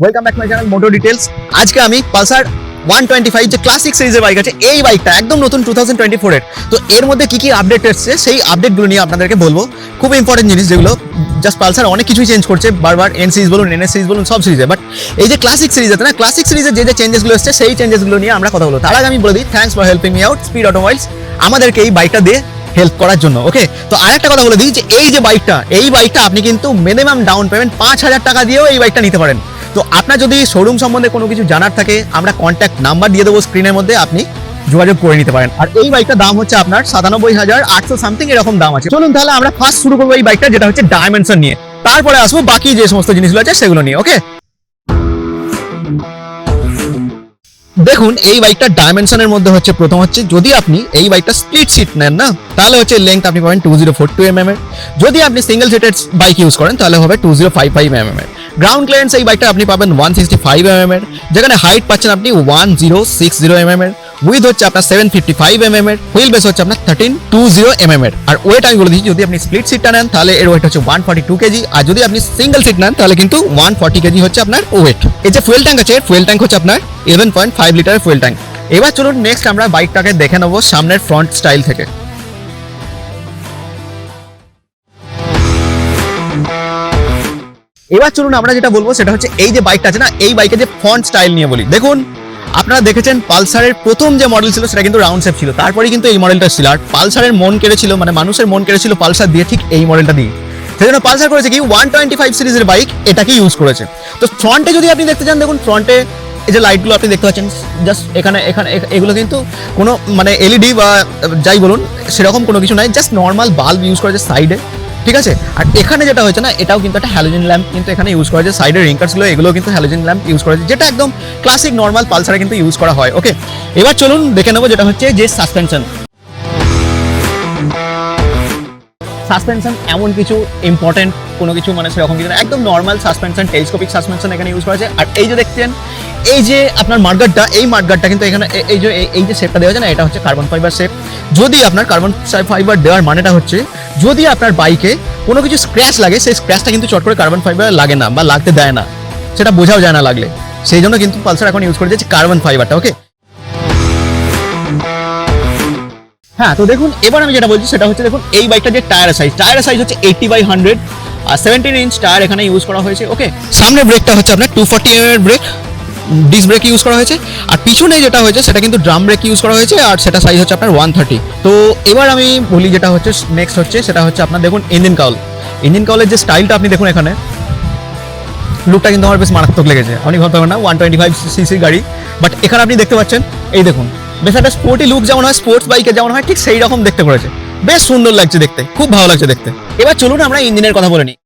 Welcome back my channel moto details আজকে আমি Pulsar one twenty five যে classic সিরিজের বাইক আছে, এই বাইকটা একদম নতুন টু থাউজেন্ড টোয়েন্টি ফোরের তো এর মধ্যে কি কি আপডেট এসছে, সেই আপডেটগুলো নিয়ে আপনাদেরকে বলব। খুব ইম্পর্টেন্ট জিনিস যেগুলো জাস্ট পালসার অনেক কিছুই চেঞ্জ করছে, বারবার এন সিরিজ বলুন এন এস সিরিজ বলুন, সব সিরিজে বাট এই যে ক্লাসিক সিরিজ আছে না ক্লাসিক সিরিজের যে যে চেঞ্জেসগুলো এসছে, সেই চেঞ্জেসগুলো নিয়ে আমরা কথা বলব। তার আগে আমি বলে দিই thanks for helping me out speed automobiles আমাদেরকে এই বাইকটা দিয়ে হেল্প করার জন্য ওকে তো আরেকটা কথা বলে দিই যে, এই যে বাইকটা এই বাইকটা আপনি কিন্তু মিনিমাম ডাউন পেমেন্ট পাঁচ হাজার টাকা দিয়েও এই বাইকটা নিতে পারেন। তো আপনার যদি শোরুম সম্বন্ধে কোনো কিছু জানার থাকে, আমরা কন্ট্যাক্ট নাম্বার দিয়ে দেবো স্ক্রিনের মধ্যে, আপনি যোগাযোগ করে নিতে পারেন। আর এই বাইকটার দাম হচ্ছে আপনার সাতানব্বই হাজার আটশো সামথিং এরকম দাম আছে। চলুন তাহলে আমরা ফার্স্ট শুরু করব এই বাইকটা যেটা হচ্ছে ডায়মেনশন নিয়ে। তারপরে আসব বাকি যে সমস্ত জিনিসগুলো আছে সেগুলো নিয়ে ওকে দেখুন, এই বাইকটা ডাইমেনশনের মধ্যে হচ্ছে প্রথম হচ্ছে, যদি আপনি এই বাইকটা স্প্লিট সিট নেন না, তাহলে হচ্ছে লেন্থ আপনি পাবেন two zero four two M M এর। যদি আপনি সিঙ্গেল সিটেড বাইক ইউজ করেন, তাহলে হবে two zero five five M M এর। গ্রাউন্ড ক্লিয়ারেন্স এই বাইকটা আপনি পাবেন ওয়ান সিক্সটি ফাইভ এম এর, যেখানে হাইট পাচ্ছেন আপনি one zero six zero M এর উইথ হচ্ছে আপনার সেভেন ফিফটি ফাইভ এম এর হুইল বেস হচ্ছে আপনার থার্টিন টু জিরো এম এর। আর ওয়েট আমি বলে দিচ্ছি, যদি আপনি স্প্লিট সিটটা নেন, তাহলে এর ওয়েট হচ্ছে ওয়ান ফর্টি টু কেজি আর যদি আপনি সিঙ্গেল সিট নেন, তাহলে কিন্তু ওয়ান ফর্টি কেজি হচ্ছে আপনার ওয়েট এই যে ফুয়েল ট্যাঙ্ক আছে ফুয়েল ট্যাঙ্ক হচ্ছে আপনার ইলেভেন পয়েন্ট ফাইভ লিটারের ফুয়েল ট্যাঙ্ক এবার চলুন নেক্সট আমরা বাইকটাকে দেখে নেব সামনের ফ্রন্ট স্টাইল থেকে। এবার চলুন আমরা যেটা বলব সেটা হচ্ছে এই যে বাইকটা আছে না, এই বাইকের যে ফ্রন্ট স্টাইল নিয়ে বলি। দেখুন, আপনারা দেখেছেন পালসারের প্রথম যে মডেল ছিল, সেটা কিন্তু রাউন্ড শেপ ছিল। তারপরে কিন্তু এই মডেলটা ছিল। আর পালসারের মন কেড়েছিল মানে মানুষের মন কেড়েছিল পালসার দিয়ে ঠিক এই মডেলটা দিয়ে। সেজন্য পালসার করেছে কি? ওয়ান টোয়েন্টি ফাইভ সিরিজের বাইক এটাকে ইউজ করেছে। তো ফ্রন্টে যদি আপনি দেখতে চান, দেখুন ফ্রন্টে এই যে লাইটগুলো আপনি দেখতে পাচ্ছেন জাস্ট এখানে এখানে এগুলো কিন্তু কোনো মানে এলইডি বা যাই বলুন, সেরকম কোনো কিছু নাই জাস্ট নর্মাল বাল্ব ইউজ করেছে সাইডে ঠিক আছে? আর এখানে যেটা হয়েছে না, এটাও কিন্তু একটা হ্যালোজেন ল্যাম্প কিন্তু এখানে ইউজ করা হয়েছে। সাইডের রিঙ্কারসগুলো এগুলো কিন্তু হ্যালোজেন ল্যাম্প ইউজ করা হয়েছে, যেটা একদম ক্লাসিক নর্মাল পালসারে কিন্তু ইউজ করা হয় ওকে এবার চলুন দেখে নেব যেটা হচ্ছে যে সাসপেনশন সাসপেনশন এমন কিছু ইম্পর্টেন্ট কোনো কিছু মানে সেরকম কিছু একদম নর্মাল সাসপেনশন টেলিস্কোপিক সাসপেনশন এখানে ইউজ করা আর এই যে দেখছেন, এই যে আপনার মার্গারটা এই মার্গারটা কিন্তু এখানে এই যে এই- যে শেপটা দেওয়া আছে না, এটা হচ্ছে কার্বন ফাইবার শেপ যদি আপনার কার্বন ফাইবার দেওয়ার মানেটা হচ্ছে, যদি আপনার বাইকে কোনো কিছু স্ক্র্যাচ লাগে, সেই স্ক্র্যাচটা কিন্তু চট করে কার্বন ফাইবার লাগে না বা লাগতে দেয় না। সেটা বোঝাও যায় না লাগলে। সেই জন্য কিন্তু পালসার এখন ইউজ করে যাচ্ছে কার্বন ফাইবারটা ওকে হ্যাঁ তো দেখুন, এবার আমি যেটা বলছি সেটা হচ্ছে, দেখুন, এই বাইকটা যে টায়ার সাইজ টায়ার সাইজ হচ্ছে এইটি বাই হান্ড্রেড আর সেভেন্টিন ইঞ্চ টায়ার এখানে ইউজ করা হয়েছে ওকে সামনে ব্রেকটা হচ্ছে আপনার টু ফর্টি এম এর ব্রেক ডিস ব্রেক ইউজ করা হয়েছে, আর পিছনে যেটা হয়েছে, সেটা কিন্তু ড্রাম ব্রেক ইউজ করা হয়েছে, আর সেটা সাইজ হচ্ছে আপনার ওয়ান থার্টি তো এবার আমি বলি যেটা হচ্ছে নেক্সট হচ্ছে, সেটা হচ্ছে আপনার, দেখুন ইঞ্জিন কাউল ইঞ্জিন কাউলের যে স্টাইলটা আপনি দেখুন এখানে লুকটা কিন্তু আমার বেশ মারাত্মক লেগেছে। ভাবতে পারবেন না ওয়ান টোয়েন্টি ফাইভ সিসির গাড়ি বাট এখানে আপনি দেখতে পাচ্ছেন, এই দেখুন বেশ একটা স্পোর্টি লুক যেমন হয় স্পোর্টস বাইকে যেমন হয়, ঠিক সেই রকম দেখতে করেছে। বেশ সুন্দর লাগছে দেখতে, খুব ভালো লাগছে দেখতে। এবার চলুন আমরা ইঞ্জিনের কথা বলে নিই।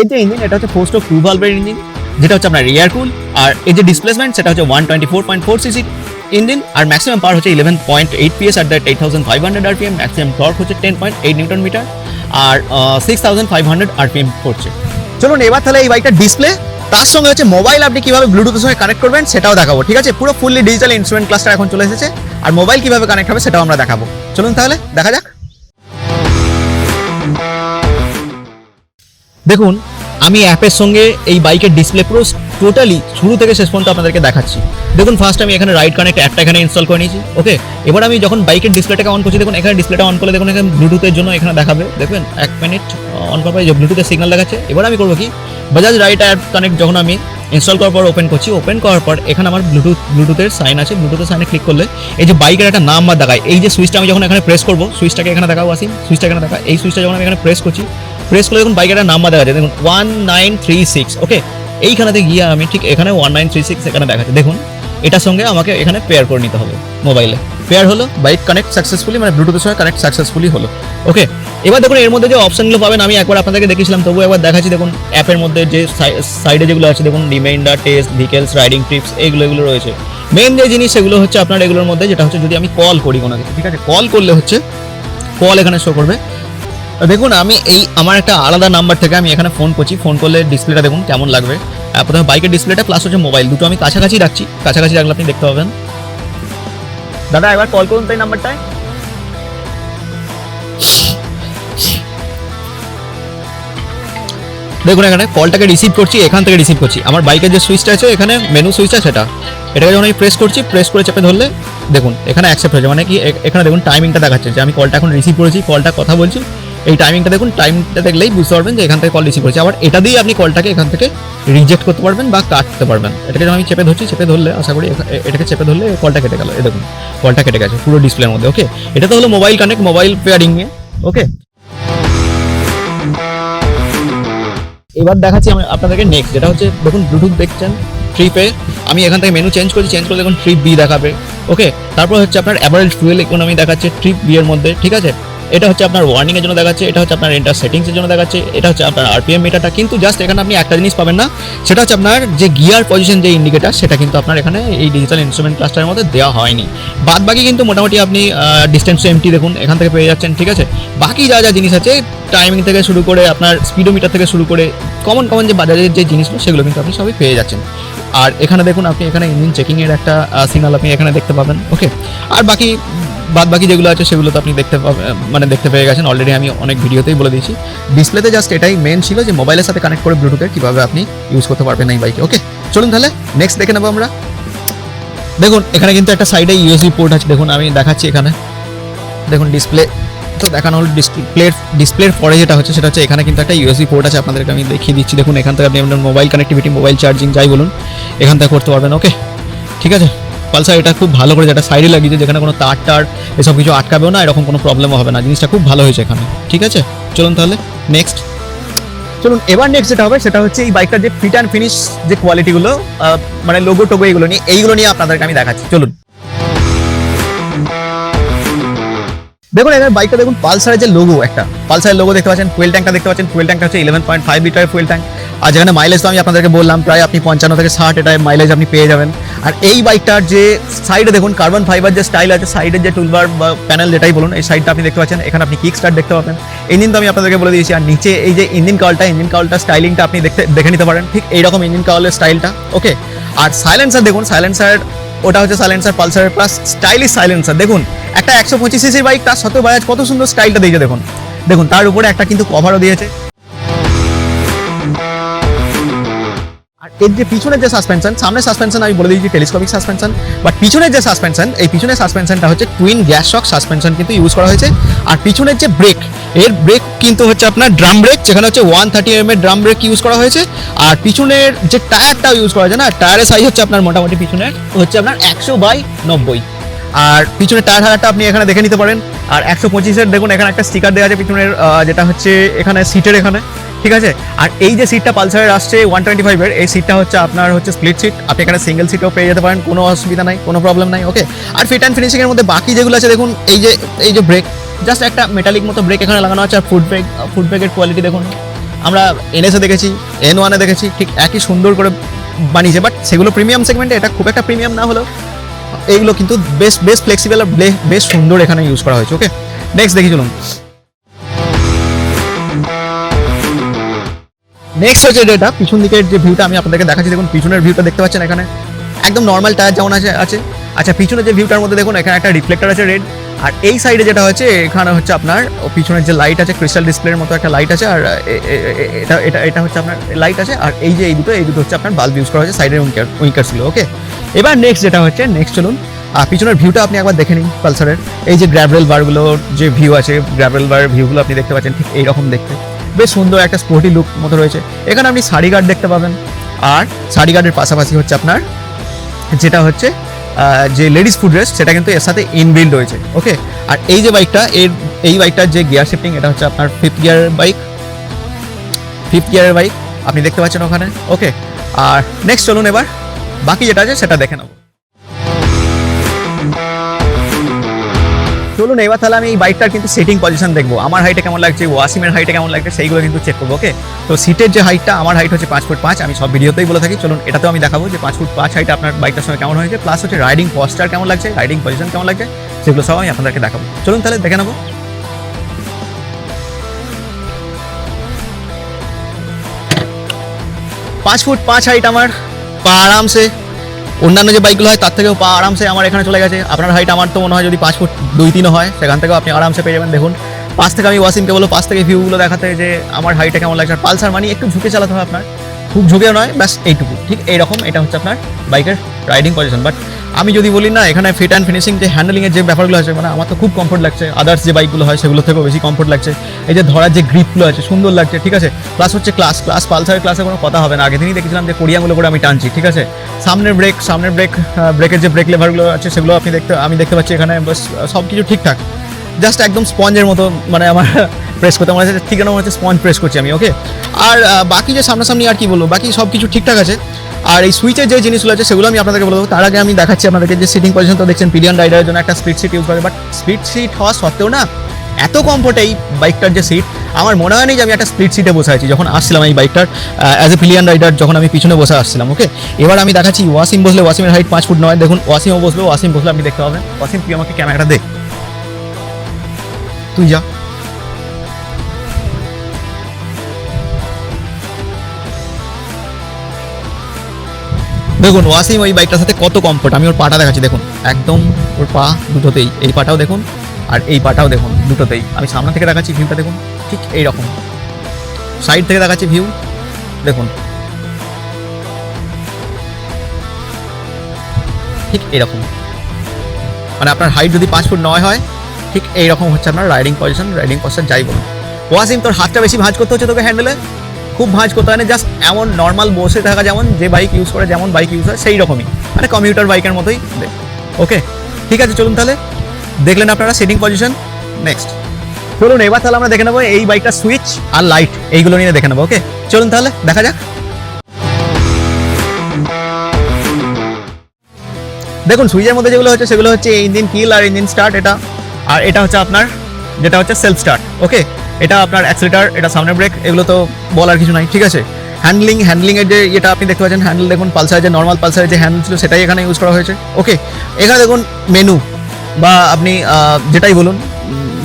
এর যে ইঞ্জিন, এটা হচ্ছে ফোর স্ট্রোক টু ভালভের ইঞ্জিন, যেটা হচ্ছে আপনার রিয়ার কুল আর এই যে ডিসপ্লেসমেন্ট সেটা হচ্ছে one twenty four point four CC engine, আর ম্যাক্সিমাম পাওয়ার হচ্ছে eleven point eight PS at that eight thousand five hundred RPM maximum torque হচ্ছে ten point eight newton metre আর six thousand five hundred RPM করছে। চলুন এবার তাহলে এই বাইকটার display তার সঙ্গে হচ্ছে মোবাইল আপনি কীভাবে ব্লুটুথের সঙ্গে কানেক্ট করবেন সেটাও দেখাবো, ঠিক আছে? পুরো ফুললি ডিজিটাল ইনস্ট্রুমেন্ট ক্লাসটা এখন চলে এসেছে আর মোবাইল কীভাবে কানেক্ট হবে সেটাও আমরা দেখাবো। চলুন তাহলে, দেখা যাক। দেখুন, আমি অ্যাপের সঙ্গে এই বাইকের ডিসপ্লে পুরো টোটালি শুরু থেকে শেষ পর্যন্ত আপনাদেরকে দেখাচ্ছি। দেখুন ফার্স্ট আমি এখানে রাইট কানেক্ট অ্যাপটা এখানে ইনস্টল করে নিয়েছি ওকে এবার আমি যখন বাইকের ডিসপ্লেটাকে অন করছি, দেখুন, এখানে ডিসপ্লেটা অন করলে দেখুন, এখানে ব্লুটুথের জন্য এখানে দেখাবে। দেখবেন, এক মিনিট অন করার পরে ব্লুটুথের সিগনাল দেখাচ্ছে। এবার আমি করব কি? বাজাজ রাইট অ্যাপ কানেক্ট যখন আমি ইনস্টল করার পর ওপেন করছি ওপেন করার পর এখানে আমার ব্লুটুথ ব্লুটুথের সাইন আছে। ব্লুটুথের সাইনে ক্লিক করলে এই যে বাইকের একটা নাম্বার দেখায়, এই যে সুইচটা আমি যখন এখানে প্রেস করব সুইচটাকে এখানে দেখাবো আসি সুইচটা এখানে দেখা এই সুইচটা যখন আমি এখানে প্রেস করছি প্রেস করলে দেখুন বাইকের একটা নাম্বার দেখা যায় দেখুন one nine three six okay এইখানেতে গিয়ে আমি ঠিক এখানে ওয়ান নাইন থ্রি সিক্স এখানে দেখাচ্ছে। দেখুন, এটার সঙ্গে আমাকে এখানে পেয়ার করে নিতে হবে মোবাইলে পেয়ার হলো বাইক কানেক্ট সাকসেসফুলি মানে ব্লুটুথের সঙ্গে কানেক্ট সাকসেসফুলি হলো ওকে এবার দেখুন, এর মধ্যে যে অপশনগুলো পাবেন, আমি একবার আপনাদেরকে দেখেছিলাম তবু একবার দেখাচ্ছি। দেখুন, অ্যাপের মধ্যে যে সাইডে যেগুলো আছে, দেখুন reminder test vehicles riding trips এগুলো এগুলো রয়েছে। মেন যে জিনিস, সেগুলো হচ্ছে আপনার এগুলোর মধ্যে, যেটা হচ্ছে যদি আমি কল করি কোনো কিছু, ঠিক আছে? কল করলে হচ্ছে কল এখানে শো করবে। দেখুন, আমি এই, আমার একটা আলাদা নাম্বার থেকে আমি এখানে ফোন করছি। ফোন করলে ডিসপ্লেটা দেখুন কেমন লাগবে। প্রথমে বাইকের ডিসপ্লেটা প্লাস হচ্ছে মোবাইল দুটো আমি কাছাকাছি রাখছি। কাছাকাছি রাখলে আপনি দেখতে পাবেন। দাদা, একবার কল করুন তাই নাম্বারটায় দেখুন এখানে কলটাকে রিসিভ করছি, এখান থেকে রিসিভ করছি। আমার বাইকের যে সুইচটা আছে, এখানে মেনু সুইচটা সেটা। এটাকে যখন আমি প্রেস করছি প্রেস করে চেপে ধরলে, দেখুন, এখানে অ্যাকসেপ্ট হয়েছে মানে কি এখানে দেখুন টাইমিংটা দেখাচ্ছে যে আমি কলটা এখন রিসিভ করেছি, কলটা কথা বলছি। এই টাইমিংটা দেখুন টাইমটা দেখলেই বুঝতে পারবেন যে এখান থেকে কল রিসিভ করেছি। আবার এটা দিয়ে আপনি কলটাকে এখান থেকে রিজেক্ট করতে পারবেন বা কাটতে পারবেন। এটাকে যখন আমি চেপে ধরছি, চেপে ধরলে, আশা করি এটাকে চেপে ধরলে কলটা কেটে গেল। দেখুন, কলটা কেটে গেছে, পুরো ডিসপ্লের মধ্যে ওকে এটা তো হলো মোবাইল কানেক্ট মোবাইল পেয়ারিং এ ওকে এবার দেখাচ্ছি আমি আপনাদেরকে নেক্সট যেটা হচ্ছে, দেখুন ব্লুটুথ দেখছেন ট্রিপে আমি এখান থেকে মেনু চেঞ্জ করছি চেঞ্জ করলে দেখুন ট্রিপ বি দেখাবে ওকে তারপর হচ্ছে আপনার অ্যাভারেজ ফুয়েল ইকোনমি দেখাচ্ছে ট্রিপ বি এর মধ্যে, ঠিক আছে? এটা হচ্ছে আপনার ওয়ার্নিং এর জন্য দেখাচ্ছে, এটা হচ্ছে আপনার এন্টার সেটিংস এর জন্য দেখাচ্ছে, এটা হচ্ছে আপনার আরপিএম মিটারটা কিন্তু জাস্ট এখানে আপনি একটা জিনিস পাবেন না, সেটা হচ্ছে আপনার যে গিয়ার পজিশন যে ইন্ডিকেটার সেটা কিন্তু আপনার এখানে এই ডিজিটাল ইনস্ট্রুমেন্ট ক্লাস্টারের মধ্যে দেওয়া হয়নি। বাদ বাকি কিন্তু মোটামুটি আপনি ডিস্টেন্স এমটি দেখুন, এখান থেকে পেয়ে যাচ্ছেন, ঠিক আছে? বাকি যা যা জিনিস আছে টাইমিং থেকে শুরু করে আপনার স্পিডোমিটার থেকে শুরু করে কমন কমন যে বাজারের যে জিনিসগুলো, সেগুলো কিন্তু আপনি সবই পেয়ে যাচ্ছেন। আর এখানে দেখুন, আপনি এখানে ইঞ্জিন চেকিংয়ের একটা সিগনাল আপনি এখানে দেখতে পাবেন ওকে আর বাকি বাদ বাকি যেগুলো আছে সেগুলো তো আপনি দেখতে মানে দেখতে পেয়ে গেছেন। অলরেডি আমি অনেক ভিডিওতেই বলে দিয়েছি। ডিসপ্লেতে জাস্ট এটাই মেন ছিল যে মোবাইলের সাথে কানেক্ট করে ব্লুটুথে কীভাবে আপনি ইউজ করতে পারবেন এই বাইকে ওকে চলুন তাহলে নেক্সট দেখে নেব আমরা। দেখুন, এখানে কিন্তু একটা সাইডে ইউএসবি পোর্ট আছে। দেখুন, আমি দেখাচ্ছি এখানে। দেখুন ডিসপ্লে তো দেখানো হলো। ডিসপ্লের ডিসপ্লের পরে যেটা হচ্ছে সেটা হচ্ছে এখানে কিন্তু একটা ইউএসবি পোর্ট আছে। আপনাদেরকে আমি দেখিয়ে দিচ্ছি। দেখুন, এখান থেকে আপনি আপনার মোবাইল কানেক্টিভিটি মোবাইল চার্জিং যাই বলুন, এখান থেকে করতে পারবেন। ওকে ঠিক আছে? পালসার এটা খুব ভালো করে যেটা সাইডে লাগিয়েছে, যেখানে কোনো তার টার এসব কিছু আটকাবেও না, এরকম কোনো প্রবলেমও হবে না। জিনিসটা খুব ভালো হয়েছে এখানে। ঠিক আছে? চলুন তাহলে নেক্সট চলুন, এবার নেক্সট যেটা হবে, সেটা হচ্ছে এই বাইকটার যে ফিট অ্যান্ড ফিনিশ যে কোয়ালিটিগুলো মানে লোগো টোগো এগুলো নিয়ে, এইগুলো নিয়ে আপনাদেরকে আমি দেখাচ্ছি। চলুন। দেখুন, এখানে বাইকটা দেখুন, পালসারের যে লোগো একটা। পালসারের লোগো দেখতে পাচ্ছেন ফুয়েল ট্যাঙ্কটা দেখতে পাচ্ছেন। ফুয়েল ট্যাঙ্কটা হচ্ছে eleven point five litre fuel tank আর যেখানে মাইলেজ তো আমি আপনাদেরকে বললাম, প্রায় আপনি পঞ্চান্ন থেকে ষাট এটা মাইলেজ আপনি পেয়ে যাবেন। আর এই বাইকটার যে সাইডে দেখুন কার্বন ফাইবার যে স্টাইল আছে সাইডের যে টুলবার বা প্যানেল যেটাই বলুন, এই সাইডটা আপনি দেখতে পাচ্ছেন। এখানে আপনি কিক স্টার্ট দেখতে পাবেন। ইঞ্জিন তো আমি আপনাদেরকে বলে দিয়েছি, আর নিচে এই যে ইঞ্জিন কালটা ইঞ্জিন কালটা স্টাইলিংটা আপনি দেখতে, দেখে নিতে পারেন। ঠিক এইরকম ইঞ্জিন কাউলের স্টাইলটা ওকে আর সাইলেন্সার দেখুন সাইলেন্সার ওটা হচ্ছে সাইলেন্সার পালসারের প্লাস স্টাইলিশ সাইলেন্সার দেখুন, একটা একশো পঁচিশ সিসির বাইক তার সত্ত্বেও বাজাজ কত সুন্দর স্টাইলটা দিয়েছে দেখুন। দেখুন, তার উপরে একটা কিন্তু কভারও দিয়েছে। এর যে পিছনের যে সাসপেনশন সামনের সাসপেনশন আমি বলে দিয়েছি টেলিস্কোপিক সাসপেনশন বাট পিছনের যে সাসপেনশন এই পিছনের সাসপেনশনটা হচ্ছে টুইন গ্যাস শক সাসপেনশন কিন্তু ইউজ করা হয়েছে। আর পিছনের যে ব্রেক এর ব্রেক কিন্তু হচ্ছে আপনার ড্রাম ব্রেক যেখানে হচ্ছে ওয়ান থার্টি এম এর ড্রাম ব্রেক ইউজ করা হয়েছে। আর পিছনের যে টায়ারটা ইউজ করা যায় না, টায়ারের সাইজ হচ্ছে আপনার মোটামুটি পিছনের, হচ্ছে আপনার একশো বাই নব্বই। আর পিছনের টায়ার হাজারটা আপনি এখানে দেখে নিতে পারেন। আর একশো পঁচিশের দেখুন, এখানে একটা স্টিকার দেওয়া আছে পিছনের যেটা হচ্ছে এখানে সিটের এখানে, ঠিক আছে? আর এই যে সিটটা পালসারের আসছে ওয়ান টোয়েন্টি ফাইভের এই সিটটা হচ্ছে আপনার হচ্ছে স্প্লিট সিট আপনি এখানে সিঙ্গেল সিটও পেয়ে যেতে পারেন, কোনো অসুবিধা নাই, কোনো প্রবলেম নাই ওকে আর ফিট অ্যান্ড ফিনিশিংয়ের মধ্যে বাকি যেগুলো আছে, দেখুন, এই যে এই যে ব্রেক জাস্ট একটা মেটালিক মতো ব্রেক এখানে লাগানো আছে, আর ফুড ব্রেক ফুড ব্রেকের কোয়ালিটি দেখুন। আমরা এনএসে দেখেছি এন ওয়ানে দেখেছি, ঠিক একই সুন্দর করে বানিয়েছে বাট সেগুলো প্রিমিয়াম সেগমেন্টে এটা খুব একটা প্রিমিয়াম না হলেও এইগুলো কিন্তু বেশ বেশ ফ্লেক্সিবল আর বেশ সুন্দর এখানে ইউজ করা হয়েছে ওকে নেক্সট দেখি চলুন। নেক্সট হচ্ছে যেটা পিছন দিকের যে ভিউটা আমি আপনাদেরকে দেখাচ্ছি, দেখুন, পিছনের ভিউটা দেখতে পাচ্ছেন এখানে। একদম নর্মাল টায়ার যেমন আছে আছে আচ্ছা পিছনের যে ভিউটার মধ্যে দেখুন, এখানে একটা রিফ্লেক্টর আছে রেড আর এই সাইডে যেটা হচ্ছে এখানে হচ্ছে আপনার পিছনের যে লাইট আছে ক্রিস্টাল ডিসপ্লের মতো একটা লাইট আছে, আর এটা এটা এটা হচ্ছে আপনার লাইট আছে, আর এই যে এই দুটো এই দুটো হচ্ছে আপনার বাল্ব ইউজ করা হয়েছে সাইডের উইঙ্কার উইঙ্কার ছিল ওকে এবার নেক্সট যেটা হচ্ছে নেক্সট চলুন, আর পিছনের ভিউটা আপনি একবার দেখে নিন পালসারের এই যে গ্র্যাভেল বারগুলোর যে ভিউ আছে গ্র্যাভেল বার ভিউগুলো আপনি দেখতে পাচ্ছেন, ঠিক এইরকম দেখতে। বেশ সুন্দর একটা স্পোর্টি লুক মতো রয়েছে। এখানে আপনি সারি গার্ড দেখতে পাবেন, আর সারি গার্ডের পাশাপাশি হচ্ছে আপনার, যেটা হচ্ছে যে লেডিস ফুড রেস্ট সেটা কিন্তু এর সাথে ইনবিল্ড রয়েছে ওকে আর এই যে বাইকটা এর, এই বাইকটার যে গিয়ার শিফটিং এটা হচ্ছে আপনার ফিফথ গিয়ার বাইক ফিফথ গিয়ারের বাইক আপনি দেখতে পাচ্ছেন ওখানে ওকে আর নেক্সট চলুন এবার, বাকি যেটা আছে, সেটা দেখে নেব। চলুন, এবার তাহলে আমি এই বাইকটার কিন্তু সিটিং পজিশন দেখব। আমার হাইটে কেমন লাগছে, ওয়াসিমের হাইটে কেমন লাগছে, সেইগুলো কিন্তু চেক করব ওকে তো সিটের যে হাইটটা আমার হাইট হচ্ছে পাঁচ ফুট পাঁচ, আমি সব ভিডিওতেই বলে থাকি। চলুন, এটাতেও আমি দেখাবো যে পাঁচ ফুট পাঁচ হাইট আপনার বাইকটার সঙ্গে কেমন হয়েছে প্লাস হচ্ছে রাইডিং পস্টার কেমন লাগছে রাইডিং পজিশন কেমন লাগছে, সেগুলো সব আমি আপনাদেরকে দেখাবো। চলুন তাহলে দেখে নেব। পাঁচ ফুট পাঁচ হাইট আমার আরামসে অন্যান্য যে বাইকগুলো হয়, তার থেকেও পা আরামসে আমার এখানে চলে গেছে। আপনার হাইট আমার তো মনে হয় যদি পাঁচ ফুট দুই তিনও হয়, সেখান থেকেও আপনি আরামসে পেয়ে যাবেন। দেখুন, পাশ থেকে আমি ওয়াসিমকে বলো পাশ থেকে ভিউগুলো দেখাতে যে আমার হাইটটা কেমন লাগছে। আর পালসার মানে একটু ঝুঁকে চালাতে হবে আপনার। খুব ঝুঁকেও নয়, ব্যাস এইটুকু। ঠিক এইরকম এটা হচ্ছে আপনার বাইকের রাইডিং পজিশন বাট আমি যদি বলি না, এখানে ফিট অ্যান্ড ফিনিশিং যে হ্যান্ডেলিংয়ের যে ব্যাপারগুলো আছে মানে আমার তো খুব কমফোর্ট লাগছে। আদার্স যে বাইকগুলো হয়, সেগুলো থেকেও বেশি কমফোর্ট লাগছে। এই যে ধরার যে গ্রিপগুলো আছে, সুন্দর লাগছে, ঠিক আছে? প্লাস হচ্ছে ক্লাস ক্লাস পালসারের ক্লাসে কোনো কথা হবে না। আগে দিনই দেখেছিলাম যে কোরিয়াগুলো করে আমি টানছি, ঠিক আছে? সামনের ব্রেক সামনের ব্রেক ব্রেকের যে ব্রেক লেভারগুলো আছে, সেগুলো আপনি দেখতে, আমি দেখতে পাচ্ছি এখানে সব কিছু ঠিকঠাক। জাস্ট একদম স্পঞ্জের মতো মানে আমার প্রেস করতে, আমার ঠিক মনে হচ্ছে স্পঞ্জ প্রেস করছি আমি ওকে আর বাকি যে সামনাসামনি আর কি বলব, বাকি সব কিছু ঠিকঠাক আছে। আর এই সুইচের যে জিনিসগুলো আছে, সেগুলো আমি আপনাদেরকে বলব তার আগে আমি দেখাচ্ছি আপনাদেরকে যে সিটিং পজিশন তো দেখছেন পিলিয়ন রাইডারের জন্য একটা স্পিড সিট ইউজ করে বাট স্পিড সিট হওয়া সত্ত্বেও না, এত কমফোর্ট এই বাইকটার যে সিট আমার মনে হয়নি যে আমি একটা স্প্লিট সিটে বসে আছি, যখন আসছিলাম এই বাইকটার অ্যাজ এ পিলিয়ন রাইডার যখন আমি পিছনে বসে আসছিলাম ওকে এবার আমি দেখাচ্ছি ওয়াসিম বসলে ওয়াসিমের হাইট পাঁচ ফুট নয়। দেখুন ওয়াসিমও বসবে ওয়াসিম বসলে আপনি দেখতে পাবেন। ওয়াসিম তুই আমাকে ক্যামেরাটা দেখ তুই যা। দেখুন, ওয়াসিম ওই বাইকটার সাথে কত কমফোর্ট আমি ওর পাটা দেখাচ্ছি, দেখুন। একদম ওর পা দুটোতেই। এই পাটাও দেখুন, আর এই পাটাও দেখুন, দুটোতেই। আমি সামনে থেকে দেখাচ্ছি ভিউটা দেখুন, ঠিক এইরকম। সাইড থেকে দেখাচ্ছি ভিউ দেখুন। ঠিক এরকম মানে আপনার হাইট যদি পাঁচ ফুট নয় হয়, ঠিক এইরকম হচ্ছে আপনার রাইডিং পজিশন রাইডিং পজিশন যাই বলুন। ওয়াসিম, তোর হাতটা বেশি ভাঁজ করতে হচ্ছে তোকে হ্যান্ডেলে খুব ভাঁজ করতে হয় না জাস্ট এমন নর্মাল বসে থাকা যেমন যে বাইক ইউজ করে, যেমন বাইক ইউজ হয়, সেই রকমই। মানে কমিউটার বাইকের মতোই। ওকে ঠিক আছে, চলুন তাহলে। দেখলেন আপনারা সেটিং পজিশন নেক্সট চলুন, এবার তাহলে আমরা দেখে নেব এই বাইকটার সুইচ আর লাইট এইগুলো নিয়ে দেখে নেব ওকে চলুন তাহলে, দেখা যাক। দেখুন সুইচের মধ্যে যেগুলো হচ্ছে, সেগুলো হচ্ছে ইঞ্জিন কিল আর ইঞ্জিন স্টার্ট এটা। আর এটা হচ্ছে আপনার যেটা হচ্ছে সেলফ স্টার্ট ওকে এটা আপনার অ্যাক্সিলেটার এটা সামনের ব্রেক এগুলো তো বলার কিছু নাই, ঠিক আছে? হ্যান্ডলিং হ্যান্ডলিং এর যে এটা আপনি দেখতে পাচ্ছেন হ্যান্ডেল দেখুন পালসার যে নর্মাল পালসারের যে হ্যান্ডেল ছিল, সেটাই এখানে ইউজ করা হয়েছে ওকে এখানে দেখুন মেনু বা আপনি যেটাই বলুন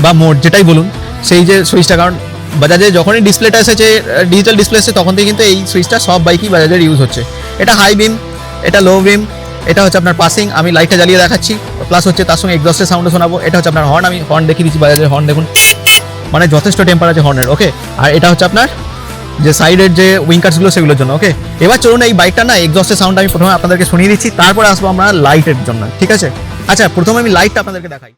বা মোড যেটাই বলুন, সেই যে সুইচটা কারণ বাজাজে যখনই ডিসপ্লেটা এসেছে ডিজিটাল ডিসপ্লে এসেছে, তখন থেকে কিন্তু এই সুইচটা সব বাইকই বাজাজের ইউজ হচ্ছে। এটা হাই বিম এটা লো বিম এটা হচ্ছে আপনার পাসিং আমি লাইটটা জ্বালিয়ে দেখাচ্ছি প্লাস হচ্ছে তার সঙ্গে এক্সস্টের সাউন্ডে শোনাবো, এটা হচ্ছে আপনার হর্ন আমি হর্ন দেখিয়ে দিচ্ছি বাজাজের হর্ন দেখুন। মানে যথেষ্ট টেম্পার আছে হর্নের ওকে আর এটা হচ্ছে আপনার যে সাইডের যে উইঙ্কার্সগুলো সেগুলোর জন্য ওকে এবার চলুন এই বাইকটা না এক্সস্টের সাউন্ড আমি প্রথমে আপনাদেরকে শুনিয়ে দিচ্ছি, তারপরে আসব আমরা লাইটের জন্য, ঠিক আছে? আচ্ছা প্রথমে আমি লাইটটা আপনাদেরকে দেখাই।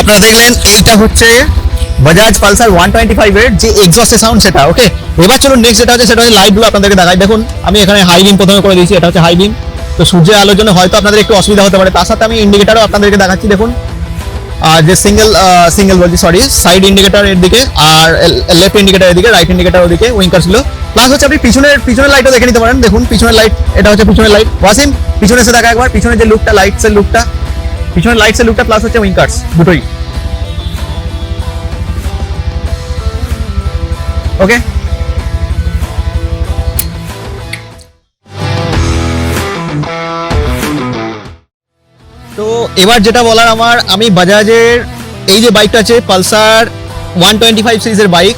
আপনারা দেখলেন, এইটা হচ্ছে বাজাজ পালসার ওয়ান টোয়েন্টি ফাইভের যে এক্সস্টের সাউন্ড সেটা ওকে এবার চলুন নেক্সট যেটা হচ্ছে সেটা হচ্ছে লাইটগুলো আপনাদেরকে দেখাই। দেখুন, আমি এখানে হাই বিম প্রথমে করে দিয়েছি, এটা হচ্ছে হাই বিম তো সূর্যের আলোর জন্য হয়তো আপনাদের একটু অসুবিধা হতে পারে। তার সাথে আমি ইন্ডিকেটারও আপনাদেরকে দেখাচ্ছি, দেখুন। আর যে সিঙ্গেল সিঙ্গেল বলছি সরি সাইড ইন্ডিকেটার এর দিকে আর লেফট ইন্ডিকেটার এদিকে রাইট ইন্ডিকেটার ওদিকে উইঙ্কারসগুলো প্লাস হচ্ছে আপনি পিছনের পিছনের লাইটও দেখে নিতে পারেন। দেখুন, পিছনের লাইট এটা হচ্ছে পিছনের লাইট ওয়াসিম, পিছনে এসে দেখা একবার, পিছনের যে লুকটা লাইটসের লুকটা পিছনের লাইটসের লুকটা প্লাস হচ্ছে উইঙ্কার্স দুটোই। ওকে তো এবার যেটা বলার আমার, আমি বাজাজের, এই যে বাইকটা আছে পালসার ওয়ান টোয়েন্টি ফাইভ সিরিজের বাইক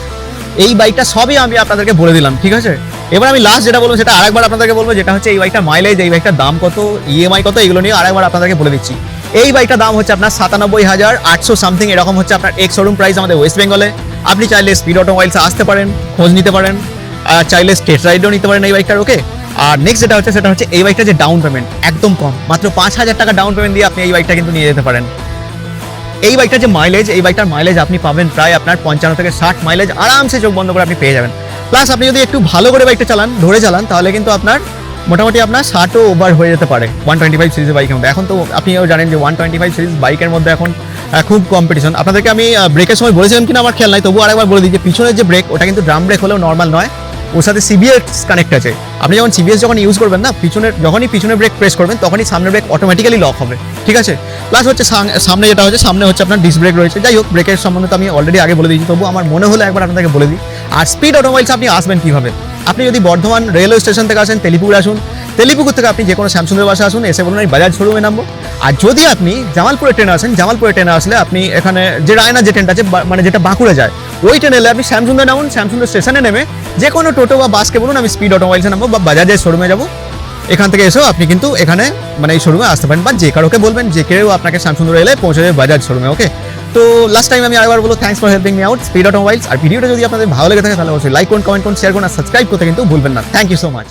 এই বাইকটা সবই আমি আপনাদেরকে বলে দিলাম, ঠিক আছে? এবার আমি লাস্ট যেটা বলব, সেটা আরেকবার আপনাদেরকে বলব, যেটা হচ্ছে এই বাইকটা মাইলেজ এই বাইকটার দাম কত ইএমআই কত, এগুলো নিয়ে আরেকবার আপনাদেরকে বলে দিচ্ছি। এই বাইকটার দাম হচ্ছে আপনার সাতানব্বই হাজার, আটশো সামথিং এরকম হচ্ছে আপনার এক্স শোরুম প্রাইস আমাদের ওয়েস্ট বেঙ্গলে আপনি চাইলে স্পিড অটোমোবাইলসে আসতে পারেন, খোঁজ নিতে পারেন চাইলে স্টেট রাইডও নিতে পারেন এই বাইকটার ওকে আর নেক্সট যেটা হচ্ছে, সেটা হচ্ছে এই বাইকটা যে ডাউন পেমেন্ট একদম কম, মাত্র পাঁচ হাজার টাকা ডাউন পেমেন্ট দিয়ে আপনি এই বাইকটা কিন্তু নিয়ে যেতে পারেন। এই বাইকটার যে মাইলেজ এই বাইকটার মাইলেজ আপনি পাবেন প্রায় আপনার পঞ্চান্ন থেকে ষাট মাইলেজ আরামসে চোখ বন্ধ করে আপনি পেয়ে যাবেন। প্লাস আপনি যদি একটু ভালো করে বাইকটা চালান, ধরে চালান, তাহলে কিন্তু আপনার মোটামুটি আপনার ষাটও ওভার হয়ে যেতে পারে ওয়ান টোয়েন্টি ফাইভ সিরিজের বাইকের মধ্যে। এখন তো আপনিও জানেন যে ওয়ান টোয়েন্টি ফাইভ সিরিজ বাইকের মধ্যে এখন খুব কম্পিটিশন আপনাদেরকে আমি ব্রেকের সময় বলেছিলাম কিনা আমার খেয়াল নাই, তবুও আরেকবার বলে দিই যে পিছনের যে ব্রেক ওটা কিন্তু ড্রাম ব্রেক হলেও নর্মাল নয়। ওর সাথে সিবিএস কানেক্ট আছে। আপনি যখন সিবিএস যখন ইউজ করবেন না, পিছনের, যখনই পিছনের ব্রেক প্রেস করবেন, তখনই সামনের ব্রেক অটোমেটিক্যালি লক হবে। ঠিক আছে? প্লাস হচ্ছে সামনে যেটা হচ্ছে, সামনে হচ্ছে আপনার ডিস ব্রেক রয়েছে। যাই হোক ব্রেকের সম্বন্ধে তো আমি অলরেডি আগে বলে দিয়েছি তবু আমার মনে হলো একবার আপনাদেরকে বলে দিই। আর স্পিড অটোমোবাইলস আপনি আসবেন কীভাবে? আপনি যদি বর্ধমান রেলওয়ে স্টেশন থেকে আসেন তেলিপুর আসুন, তেলিপুকুর থেকে আপনি যে কোনো শ্যামসুন্দর বাসে আসুন, এসে বলুন আমি বাজাজ শোরুমে নামবো। আর যদি আপনি জামালপুরে ট্রেনে আসেন জামালপুরে ট্রেনে আসলে আপনি এখানে যে রায়না যে ট্রেনটা আছে মানে যেটা বাঁকুড়া যায়, ওই ট্রেনে এলে আপনি শ্যামসুন্দর নামুন, শ্যামসুন্দর স্টেশনে নেমে যে কোনো টোটো বা বাসকে বলুন, আমি স্পিড অটোমোবাইলসে নামবো বা বাজাজের শোরুমে যাব। এখান থেকে এসেও আপনি কিন্তু এখানে মানে এই শোরুমে আসতে পারেন বা যে কারোকে বলবেন, যে কেউ আপনাকে শ্যামসুন্দর এলে পৌঁছে যাবে বাজাজ শোরুমে ওকে তো লাস্ট টাইম আমি আরেকবার বলব thanks for helping me out Speed Automobiles আর ভিডিওটা যদি আপনাদের ভালো লেগে থাকে, তাহলে অবশ্যই লাইক করুন কমেন্ট করুন শেয়ার করুন, আর সাবস্ক্রাইব করতে কিন্তু ভুলবেন না। Thank you so much